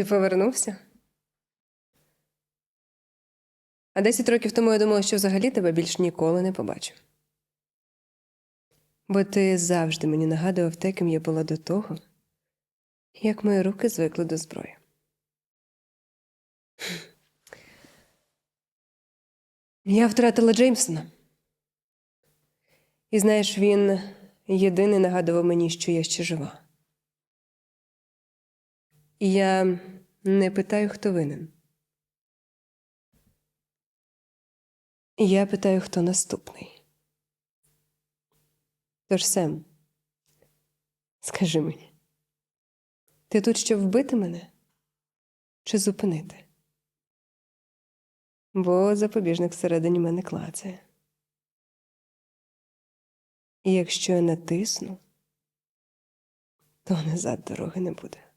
Ти повернувся? А 10 років тому я думала, що взагалі тебе більш ніколи не побачу. Бо ти завжди мені нагадував те, ким я була до того, як мої руки звикли до зброї. Я втратила Джеймсона. І знаєш, він єдиний нагадував мені, що я ще жива. Я не питаю, хто винен. Я питаю, хто наступний. Тож, Сем, скажи мені, ти тут щоб вбити мене чи зупинити? Бо запобіжник всередині мене клацає. І якщо я натисну, то назад дороги не буде.